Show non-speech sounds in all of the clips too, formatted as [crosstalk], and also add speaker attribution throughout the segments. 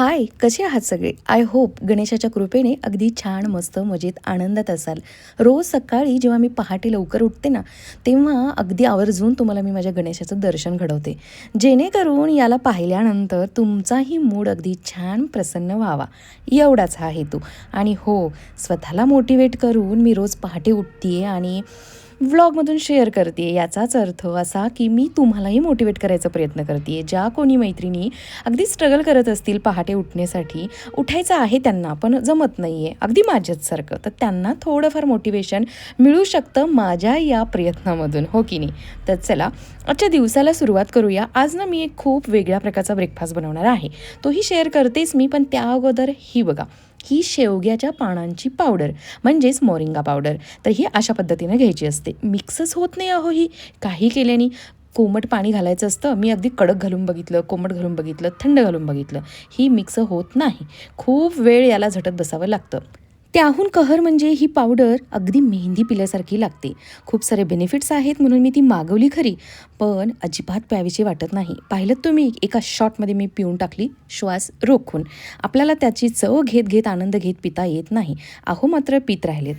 Speaker 1: हाय कसे आहात सगळे? आय होप गणेशाच्या कृपेने अगदी छान मस्त मजेत आनंदात असाल. रोज सकाळी जेव्हा मी पहाटे लवकर उठते ना तेव्हा अगदी आवर्जून तुम्हाला मी माझ्या गणेशाचं दर्शन घडवते. जेणेकरून याला पाहिल्यानंतर तुमचाही मूड अगदी छान प्रसन्न व्हावा. एवढाच हा हेतू. आणि हो स्वतःला मोटिवेट करून मी रोज पहाटे उठते आणि व्लॉगमधून शेअर करते याचाच अर्थ असा की मी तुम्हालाही मोटिवेट करायचा प्रयत्न करते ज्या कोणी मैत्रिणी अगदी स्ट्रगल करत असतील पहाटे उठण्यासाठी उठायचं आहे त्यांना पण जमत नाही आहे अगदी माझ्याचसारखं तर त्यांना थोडंफार मोटिवेशन मिळू शकतं माझ्या या प्रयत्नामधून. हो की नाही? तर चला आजच्या दिवसाला सुरुवात करूया. आज ना मी एक खूप वेगळ्या प्रकारचा ब्रेकफास्ट बनवणार आहे. तोही शेअर करतेच मी पण त्या अगोदर ही बघा. ही शेवग्याच्या पानांची पावडर म्हणजेच मोरिंगा पावडर तर ही अशा पद्धतीनं घ्यायची असते. मिक्सच होत नाही अहो ही. काही केल्याने कोमट पाणी घालायचं असतं. मी अगदी कडक घालून बघितलं कोमट घालून बघितलं थंड घालून बघितलं. ही मिक्स होत नाही. खूप वेळ याला झटत बसावं लागतं. त्याहून कहर म्हणजे ही पावडर अगदी मेहंदी पिल्यासारखी लागते. खूप सारे बेनिफिट्स आहेत म्हणून मी ती मागवली खरी पण अजिबात प्यावीशी वाटत नाही. पाहिलं तुम्ही? एका शॉटमध्ये मी पिऊन टाकली श्वास रोखून. आपल्याला त्याची चव घेत घेत आनंद घेत पिता येत नाही. अहो मात्र पित राहिलेत.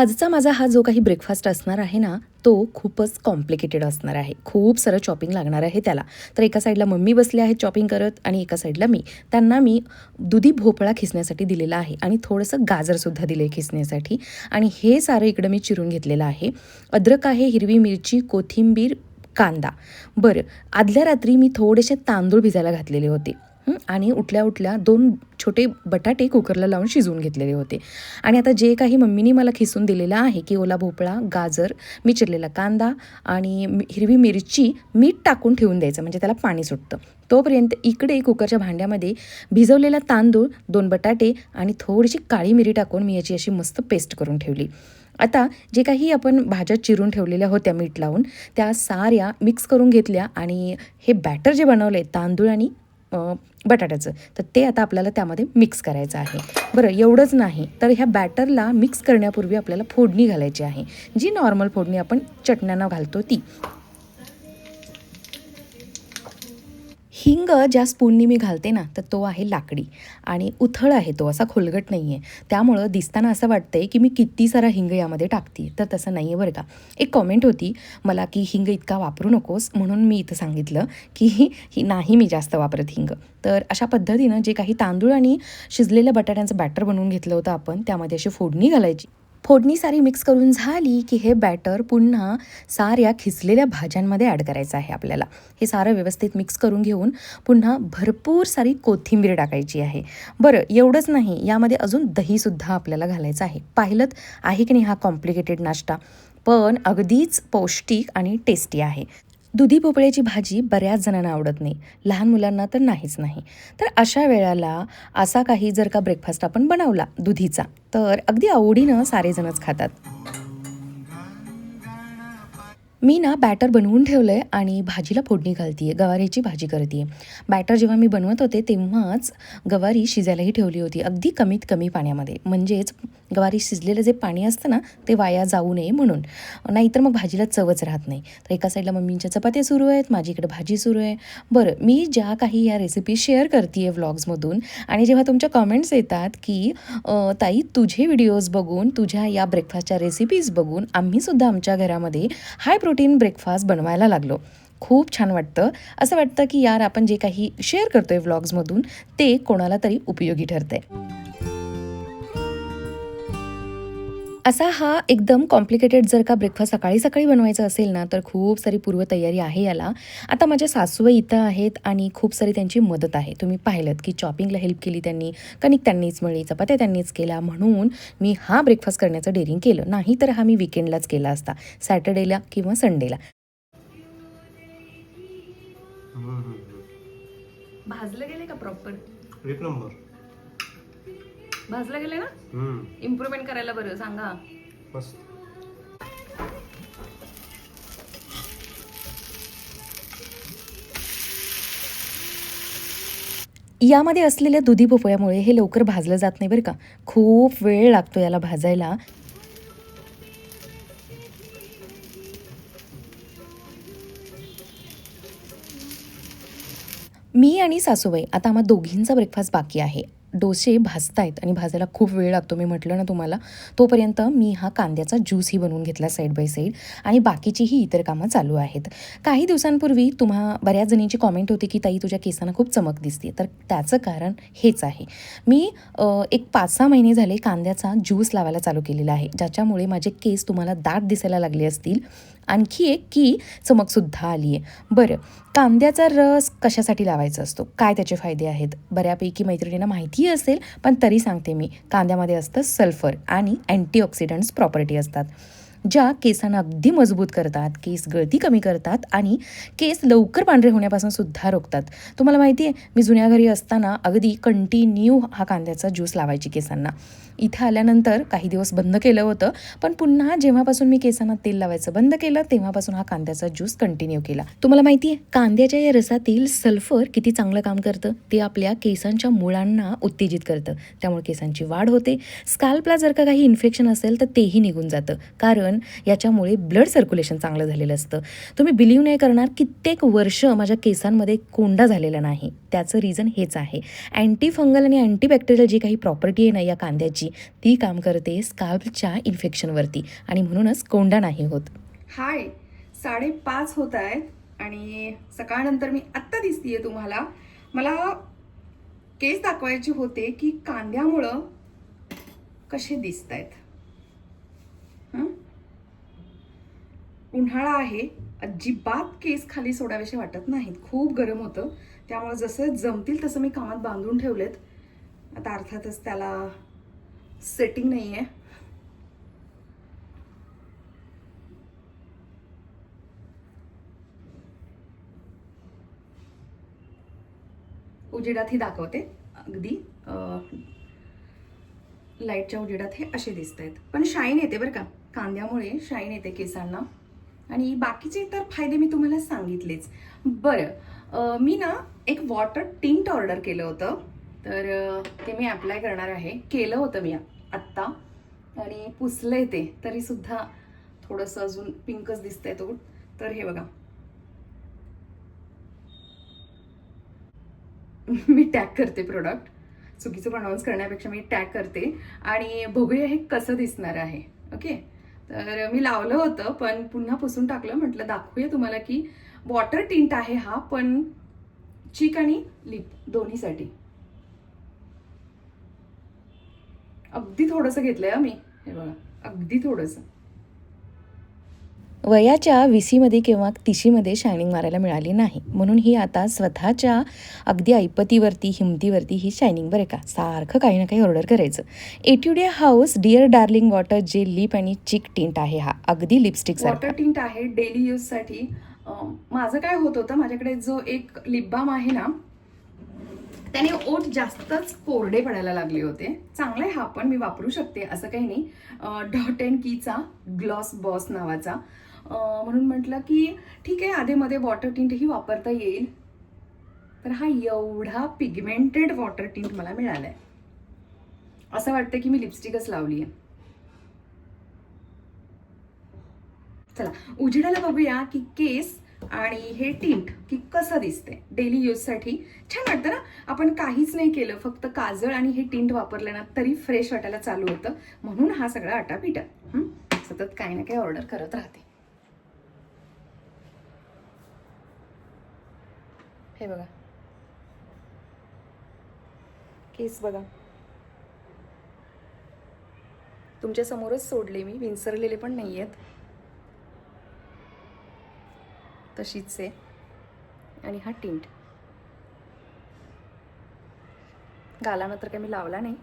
Speaker 1: आजचा माझा हा जो काही ब्रेकफास्ट असणार आहे ना तो खूपच कॉम्प्लिकेटेड असणार आहे. खूप सारं चॉपिंग लागणार आहे त्याला. तर एका साईडला मम्मी बसले आहे चॉपिंग करत आणि एका साईडला मी. त्यांना मी दुधी भोपळा खिसण्यासाठी दिलेला आहे आणि थोडंसं गाजरसुद्धा दिले खिसण्यासाठी. आणि हे सारं इकडं मी चिरून घेतलेलं आहे. अद्रक आहे हिरवी मिरची कोथिंबीर कांदा. बरं आदल्या रात्री मी थोडेसे तांदूळ भिजायला घातलेले होते. आणि उठल्या उठल्या दोन छोटे बटाटे कुकरला लावून शिजवून घेतलेले होते. आणि आता जे काही मम्मीनी मला खिसून दिलेलं आहे की ओला भोपळा गाजर मी चिरलेला कांदा आणि हिरवी मिरची मीठ टाकून ठेवून द्यायचं म्हणजे त्याला पाणी सुटतं. तोपर्यंत इकडे कुकरच्या भांड्यामध्ये भिजवलेला तांदूळ दोन बटाटे आणि थोडीशी काळी मिरी टाकून मी याची अशी मस्त पेस्ट करून ठेवली. आता जे काही आपण भाज्या चिरून ठेवलेल्या होत्या मीठ लावून त्या साऱ्या मिक्स करून घेतल्या आणि हे बॅटर जे बनवलं आहे तांदूळ आणि बटाट्याचं. तर ते आता आपल्याला त्यामध्ये मिक्स करायचं आहे. बरं एवढंच नाही. तर ह्या बॅटरला मिक्स करण्यापूर्वी आपल्याला फोडणी घालायची आहे. जी नॉर्मल फोडणी आपण चटण्यांना घालतो ती. हिंग ज्या स्पूननी मी घालते ना तर तो आहे लाकडी. आणि उथळ आहे तो असा खोलगट नाही आहे त्यामुळं दिसताना असं वाटतंय की मी किती सारा हिंग यामध्ये टाकते तर तसं नाही आहे बरं का. एक कॉमेंट होती मला की हिंग इतका वापरू नकोस म्हणून मी इथं सांगितलं की ही नाही मी जास्त वापरत हिंग. तर अशा पद्धतीनं जे काही तांदूळ आणि शिजलेल्या बटाट्यांचं बॅटर बनवून घेतलं होतं आपण त्यामध्ये अशी फोडणी घालायची. फोडणी सारी मिक्स करून झाली की हे बॅटर पुन्हा साऱ्या खिचलेल्या भाज्यांमध्ये ॲड करायचं आहे आपल्याला. हे सारं व्यवस्थित मिक्स करून घेऊन पुन्हा भरपूर सारी कोथिंबीर टाकायची आहे. बरं एवढंच नाही यामध्ये अजून दहीसुद्धा आपल्याला घालायचं आहे. पाहिलं आहे की नाही हा कॉम्प्लिकेटेड नाश्ता. पण अगदीच पौष्टिक आणि टेस्टी आहे. दुधी भोपळ्याची भाजी बऱ्याच जणांना आवडत नाही. लहान मुलांना तर नाहीच नाही. तर अशा वेळेला असा काही जर का ब्रेकफास्ट आपण बनवला दुधीचा तर अगदी आवडीनं सारेजणच खातात. मी ना बॅटर बनवून ठेवलं आहे आणि भाजीला फोडणी घालते आहे गवारीची भाजी करते आहे बॅटर जेव्हा मी बनवत होते तेव्हाच गवारी शिजायलाही ठेवली होती अगदी कमीत कमी पाण्यामध्ये. म्हणजेच गवारी शिजलेलं जे पाणी असतं ना ते वाया जाऊ नये म्हणून. नाहीतर मग भाजीला चवच राहत नाही. तर एका साईडला मम्मींच्या चपात्या सुरू आहेत माझी इकडे भाजी सुरू आहे. बरं मी ज्या काही या रेसिपी शेअर करते आहे व्लॉग्समधून आणि जेव्हा तुमच्या कमेंट्स येतात की ताई तुझे व्हिडिओज बघून तुझ्या या ब्रेकफास्टच्या रेसिपीज बघून आम्हीसुद्धा आमच्या घरामध्ये हाय प्रोटीन ब्रेकफास्ट बनवायला लागलो. खूप छान वाटतं. असं वाटतं की यार आपण जे काही शेअर करतोय व्लॉग्समधून ते कोणाला तरी उपयोगी ठरतंय. असा हा एकदम कॉम्प्लिकेटेड जर का ब्रेकफास्ट सकाळी सकाळी बनवायचा असेल ना तर खूप सारी पूर्वतयारी आहे याला. आता माझ्या सासूबाई इथं आहेत आणि खूप सारी त्यांची मदत आहे. तुम्ही पाहिलं की चॉपिंगला हेल्प केली त्यांनी कणिक त्यांनीच मळली चपात्या त्यांनीच केल्या म्हणून मी हा ब्रेकफास्ट करण्याचं डेअरिंग केलं. नाही तर हा मी विकेंडलाच केला असता सॅटर्डेला किंवा संडेला भाजलं गेले का प्रॉपर
Speaker 2: एक नंबर.
Speaker 1: भाजलं गेले ना?
Speaker 2: हम्म,
Speaker 1: इम्प्रुव्हमेंट करायला बरं सांगा.
Speaker 2: मस्त.
Speaker 1: यामध्ये असलेल्या दुधी भोपळ्यामुळे हे लवकर भाजलं जात नाही बरं का. खूप वेळ लागतो याला भाजायला. मी आणि सासूबाई आता आम्हा दोघींचा ब्रेकफास्ट बाकी आहे. डोसे भाजतायत आणि भाजायला खूप वेळ लागतो मी म्हटलं ना तुम्हाला. तोपर्यंत मी हा कांद्याचा ज्यूसही बनवून घेतला साईड बाय साईड आणि बाकीचीही इतर कामं चालू आहेत. काही दिवसांपूर्वी तुम्हा बऱ्याच जणींची कॉमेंट होती की ताई तुझ्या केसांना खूप चमक दिसते. तर त्याचं कारण हेच आहे. मी एक पाच सहा महिने झाले कांद्याचा ज्यूस लावायला चालू केलेला आहे. ज्याच्यामुळे माझे केस तुम्हाला दाट दिसायला लागले असतील. आणखी एक की चमकसुद्धा आली आहे बरं कांद्याचा रस कशासाठी लावायचा असतो? काय त्याचे फायदे आहेत? बऱ्यापैकी मैत्रिणींना माहिती असेल पण तरी सांगते मी कांद्यामध्ये असतं सल्फर आणि अँटीऑक्सिडंट्स प्रॉपर्टी असतात. ज्या केसांना अगदी मजबूत करतात केस गळती कमी करतात आणि केस लवकर पांढरे होण्यापासून सुद्धा रोखतात. तुम्हाला माहिती आहे मी जुन्या घरी असताना अगदी कंटिन्यू हा कांद्याचा ज्यूस लावायची केसांना. इथं आल्यानंतर काही दिवस बंद केलं होतं पण पुन्हा जेव्हापासून मी केसांना तेल लावायचं बंद केलं तेव्हापासून हा कांद्याचा ज्यूस कंटिन्यू केला. तुम्हाला माहिती आहे कांद्याच्या या रसातील सल्फर किती चांगलं काम करतं? ते आपल्या केसांच्या मुळांना उत्तेजित करतं. त्यामुळे केसांची वाढ होते. स्काल्पला जर का काही इन्फेक्शन असेल तर तेही निघून जातं. कारण याच्यामुळे ब्लड सर्क्युलेशन चांगलं झालेलं असतं. तुम्ही बिलीव्ह नाही करणार कित्येक वर्ष माझ्या केसांमध्ये कोंडा झालेला नाही. त्याचं रिझन हेच आहे. अँटी फंगल आणि अँटीबॅक्टेरियल जी काही प्रॉपर्टी आहे ना या कांद्याची ती काम करते स्काल्पच्या इन्फेक्शनवरती आणि म्हणूनच कोंडा नाही होत.
Speaker 2: हाय साडेपाच होत आहेत आणि सकाळनंतर मी आत्ता दिसतीये तुम्हाला. मला केस दाखवायचे होते की कांद्यामुळं कसे दिसत आहेत उन्हाळा आहे अजिबात केस खाली सोडावेसे वाटत नाहीत. खूप गरम होतं. त्यामुळे जसं जमतील तसं मी कामात बांधून ठेवलेत. आता अर्थातच त्याला सेटिंग नाही आहे उजेडात ही दाखवते. अगदी लाईटच्या उजेडात हे असे दिसत आहेत पण शाईन येते बरं का. कांद्यामुळे शाईन येते केसांना. आणि बाकीचे तर फायदे मी तुम्हाला सांगितलेच. बरं मी ना एक वॉटर टिंट ऑर्डर केलं होतं. तर ते मी अप्लाय करणार आहे. केलं होतं मी आत्ता. आणि पुसलंय ते तरी सुद्धा थोडंसं अजून पिंकच दिसतंय तो. तर हे बघा. [laughs] मी टॅग करते प्रोडक्ट चुकीचं प्रनाऊन्स करण्यापेक्षा मी टॅग करते. आणि बघूया हे कसं दिसणार आहे. ओके तर मी लावलं होतं पण पुन्हा पुसून टाकलं. म्हटलं दाखवूया तुम्हाला की वॉटर टिंट आहे हा पण चीक आणि लिप दोन्हीसाठी. अगदी थोडंसं घेतलंय मी. हे बघा अगदी थोडंसं.
Speaker 1: वयाच्या विसीमध्ये किंवा तिशीमध्ये शायनिंग मारायला मिळाली नाही. म्हणून ही आता स्वतःच्या अगदी ऐपतीवरती हिमतीवरती ही शायनिंग बरं का सारखं काही ना काही ऑर्डर करायचं. Etude house dear darling water जे लिप आणि चिक टिंट आहे हा अगदी लिपस्टिक
Speaker 2: वॉटर टिंट आहे डेली यूजसाठी माझं काय होत होतं माझ्याकडे जो एक लिप बाम आहे ना त्याने ओठ जास्तच कोरडे पडायला लागले होते. चांगला आहे हा पण मी वापरू शकते असं काही नाही. डॉट अँड कीचा ग्लॉस बॉस नावाचा. म्हणून म्हटलं की ठीक आहे आधेमध्ये वॉटर टिंटही वापरता येईल. तर हा एवढा पिगमेंटेड वॉटर टिंट मला मिळालाय. असं वाटतं की मी लिपस्टिकच लावली आहे चला उजेडाला बघूया की केस आणि हे टिंट की कसं दिसते डेली यूजसाठी छान वाटतं ना? आपण काहीच नाही केलं फक्त काजळ आणि हे टिंट वापरलं ना तरी फ्रेश वाटायला चालू होतं. म्हणून हा सगळा आटापिटा. सतत काही ना काही ऑर्डर करत राहते. हे बघा. केस बघा. तुमच्या समोरच सोडले मी विंसरलेले पण नाही आहेत तशीच आहे. आणि हा टिंट. गालानं तर काही मी लावला नाही.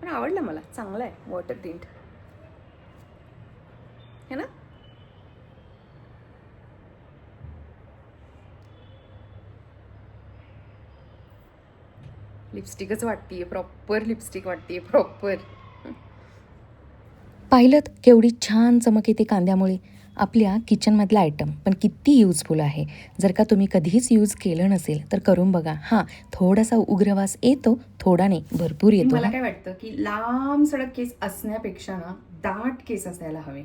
Speaker 2: पण आवडलं मला चांगला आहे वॉटर टिंट है ना लिपस्टिकच वाटतीये प्रॉपर लिपस्टिक वाटतीये प्रॉपर
Speaker 1: पाहिलं केवढी छान चमक येते कांद्यामुळे. आपल्या किचनमधला आयटम पण किती युजफुल आहे. जर का तुम्ही कधीच यूज केलं नसेल तर करून बघा. हां थोडासा उग्रवास येतो थोडा नाही भरपूर येतो
Speaker 2: मला. काय वाटतं की लांब सडक केस असण्यापेक्षा ना दाट केस असायला हवे.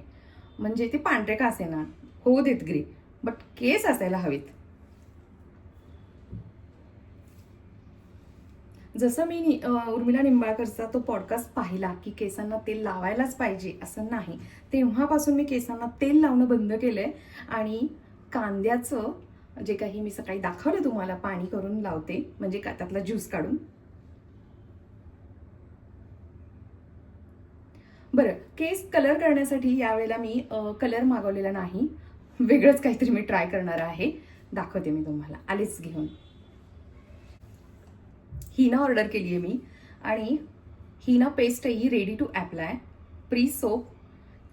Speaker 2: म्हणजे ते पांढरे का असे ना होऊ देत ग्रे बट केस असायला हवेत. जसं मी नि- उर्मिला निंबाळकरचा तो पॉडकास्ट पाहिला की केसांना तेल लावायलाच पाहिजे असं नाही. तेव्हापासून मी केसांना तेल लावणं बंद केलं आहे आणि कांद्याचं जे काही मी सकाळी दाखवलं तुम्हाला पाणी करून लावते म्हणजे का त्यातला ज्यूस काढून. बरं केस कलर करण्यासाठी यावेळेला मी कलर मागवलेला नाही. वेगळंच काहीतरी मी ट्राय करणार आहे. दाखवते मी तुम्हाला. आलेच घेऊन. हिना ऑर्डर केली आहे मी. आणि हिना पेस्ट आहे ही ready to apply pre soap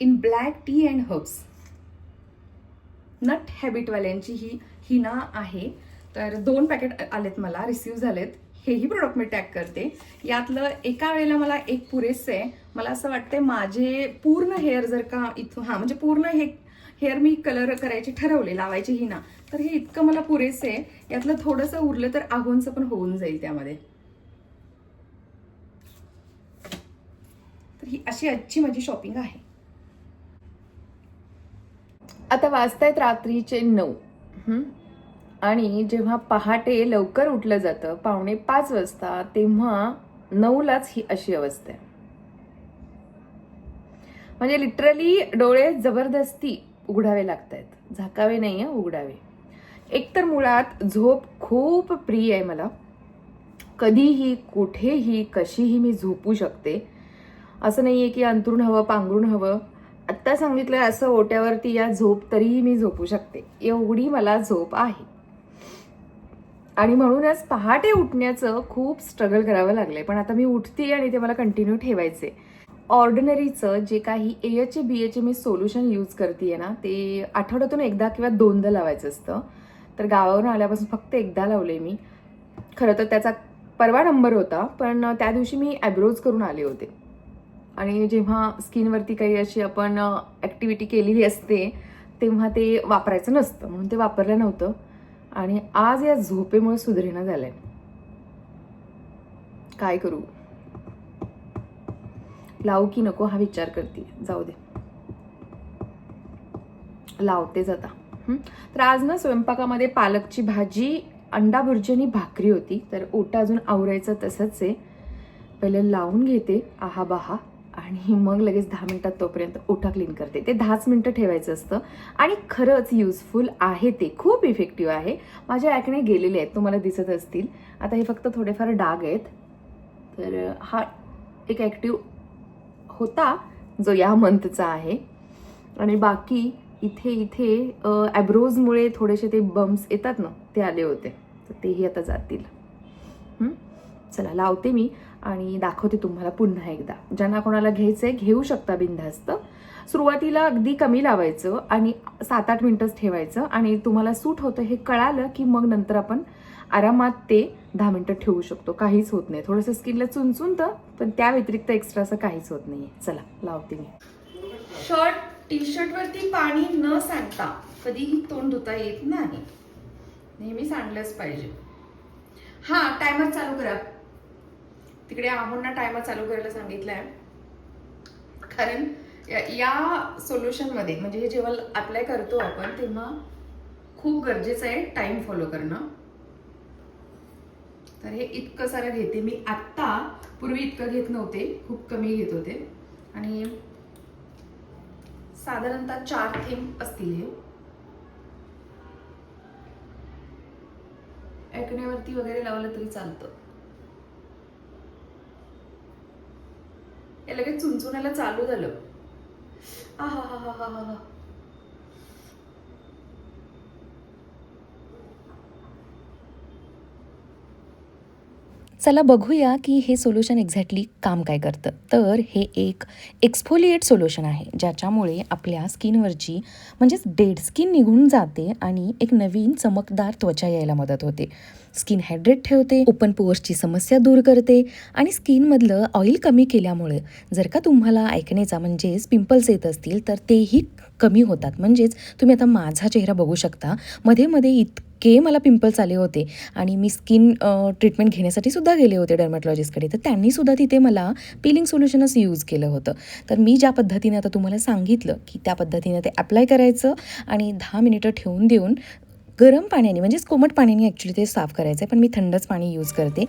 Speaker 2: in black tea and herbs Nat हॅबिटवाल्यांची ही हिना आहे. तर दोन पॅकेट आलेत मला रिसीव झालेत. हेही प्रोडक्ट मी टॅग करते. यातलं एका वेळेला मला एक पुरेसं आहे मला असं वाटतंय माझे पूर्ण हेअर जर का इथून हां म्हणजे पूर्ण हे हेअर मी कलर करायचे ठरवले लावायचे ही ना तर हे इतकं मला पुरेसे आहे यातलं थोडंसं उरलं तर आगोंचं पण होऊन जाईल त्यामध्ये. तर ही अशी आजची माझी शॉपिंग आहे. आता वाजतायत रात्रीचे नऊ. आणि जेव्हा पहाटे लवकर उठलं जातं पावणे पाच वाजता तेव्हा नऊलाच ही अशी अवस्था आहे. म्हणजे लिटरली डोळे जबरदस्ती उघडावे लागत आहेत झाकावे नाही आहे उघडावे. एकतर मुळात झोप खूप प्रिय आहे मला. कधीही कुठेही कशीही मी झोपू शकते असं नाही आहे की अंतरून हवं पांघरून हवं. आत्ता सांगितलं असं ओट्यावरती या झोप तरीही मी झोपू शकते. एवढी मला झोप आहे. आणि म्हणूनच पहाटे उठण्याचं खूप स्ट्रगल करावं लागलंय. पण आता मी उठते आणि ते मला कंटिन्यू ठेवायचे ऑर्डिनरीचं जे काही एच बी एचे मी सोल्युशन यूज करते ना ते आठवड्यातून एकदा किंवा दोनदा लावायचं असतं. तर गावावरून आल्यापासून फक्त एकदा लावले मी. खरं तर त्याचा परवा नंबर होता पण त्या दिवशी मी ॲब्रोज करून आले होते. आणि जेव्हा स्किनवरती काही अशी आपण ॲक्टिव्हिटी केलेली असते तेव्हा ते वापरायचं नसतं. म्हणून ते वापरलं नव्हतं. आणि आज या झोपेमुळे सुधारणा आहे काय करू? लावू की नको हा विचार करते जाऊ दे. लावतेच आता तर आज ना स्वयंपाकामध्ये पालकची भाजी अंडा भुर्जी आणि भाकरी होती. तर ओटा अजून आवरायचं तसंच आहे. पहिले लावून घेते. आहा बाहा आणि मग लगेच दहा मिनटात तोपर्यंत ओठा क्लीन करते. ते दहाच मिनटं ठेवायचं असतं. आणि खरंच युजफुल आहे ते. खूप इफेक्टिव्ह आहे. माझ्या ॲकने गेलेले आहेत. तुम्हाला दिसत असतील. आता हे फक्त थोडेफार डाग आहेत. तर हा एक ॲक्टिव्ह होता जो या मंथचा आहे. आणि बाकी इथे इथे ॲब्रोजमुळे थोडेसे ते बम्स येतात ना ते आले होते. तर तेही आता जातील. चला लावते मी. आणि दाखवते तुम्हाला पुन्हा एकदा. ज्यांना कोणाला घ्यायचं आहे घेऊ शकता बिंधास्त सुरुवातीला अगदी कमी लावायचं आणि सात आठ मिनटंच ठेवायचं आणि तुम्हाला सूट होतं हे कळालं की मग नंतर आपण आरामात ते दहा मिनटं ठेवू शकतो. काहीच होत नाही. थोडंसं स्किनला चुनचुनतं पण त्या व्यतिरिक्त एक्स्ट्रा असं काहीच होत नाही चला लावते मी. शर्ट टी शर्टवरती पाणी न सांडता कधीही तोंड धुता येत नाही. नेहमी सांडलंच पाहिजे. हां टायमर चालू करा. तिकडे आहोंना टायमर चालू करायला सांगितलंय. कारण या- सोल्युशनमध्ये म्हणजे हे जेव्हा अप्लाय करतो आपण तेव्हा खूप गरजेचं आहे टाइम फॉलो करणं. तर हे इतकं सारं घेते मी. आत्ता पूर्वी इतकं घेत नव्हते खूप कमी घेत होते. आणि साधारणतः चार थेंब असतील हे. ऐकण्यावरती वगैरे लावलं तरी चालतं. हे लगेच चुनचुनायला चालू झालं. आहा हा हा हा हा हा
Speaker 1: चला बघूया की हे सोल्युशन एक्झॅक्टली काम काय करतं. तर हे एक एक्सफोलिएट सोल्युशन आहे ज्याच्यामुळे आपल्या स्किनवरची म्हणजेच डेड स्किन निघून जाते आणि एक नवीन चमकदार त्वचा यायला मदत होते. स्किन हायड्रेट ठेवते ओपन पोअर्सची समस्या दूर करते आणि स्किनमधलं ऑइल कमी केल्यामुळे जर का तुम्हाला ऐकण्याचा म्हणजेच पिंपल्स येत असतील तर तेही कमी होतात. म्हणजेच तुम्ही आता माझा चेहरा बघू शकता. मध्ये मध्ये इतके मला पिंपल्स आले होते. आणि मी स्किन ट्रीटमेंट घेण्यासाठी सुद्धा गेले होते डर्मॅटॉलॉजिस्टकडे तर त्यांनी सुद्धा तिथे मला पिलिंग सोल्युशनच यूज केलं होतं. तर मी ज्या पद्धतीने आता तुम्हाला सांगितलं की त्या पद्धतीने ते अप्लाय करायचं आणि दहा मिनिटं ठेवून देऊन गरम पाण्याने म्हणजेच कोमट पाण्याने ॲक्च्युली ते साफ करायचं आहे पण मी थंडच पाणी यूज करते.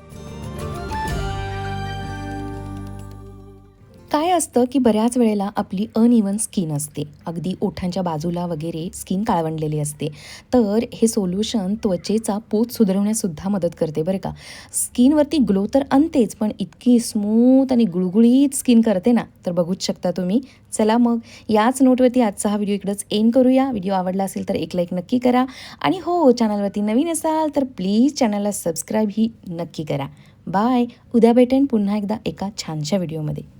Speaker 1: काय असतं की बऱ्याच वेळेला आपली अनइवन स्किन असते. अगदी ओठांच्या बाजूला वगैरे स्किन काळवंडलेली असते. तर हे सोल्युशन त्वचेचा पोत सुधारवण्यासुद्धा मदत करते बरं का. स्किनवरती ग्लो तर आणतेच पण इतकी स्मूथ आणि गुळगुळीत स्किन करते ना तर बघूच शकता तुम्ही. चला मग याच नोटवरती आजचा हा व्हिडिओ इकडंच एंड करूया. व्हिडिओ आवडला असेल तर एक लाईक नक्की करा. आणि हो चॅनलवरती नवीन असाल तर प्लीज चॅनलला सबस्क्राईब ही नक्की करा. बाय उद्या भेटेन पुन्हा एकदा एका छानशा व्हिडिओमध्ये.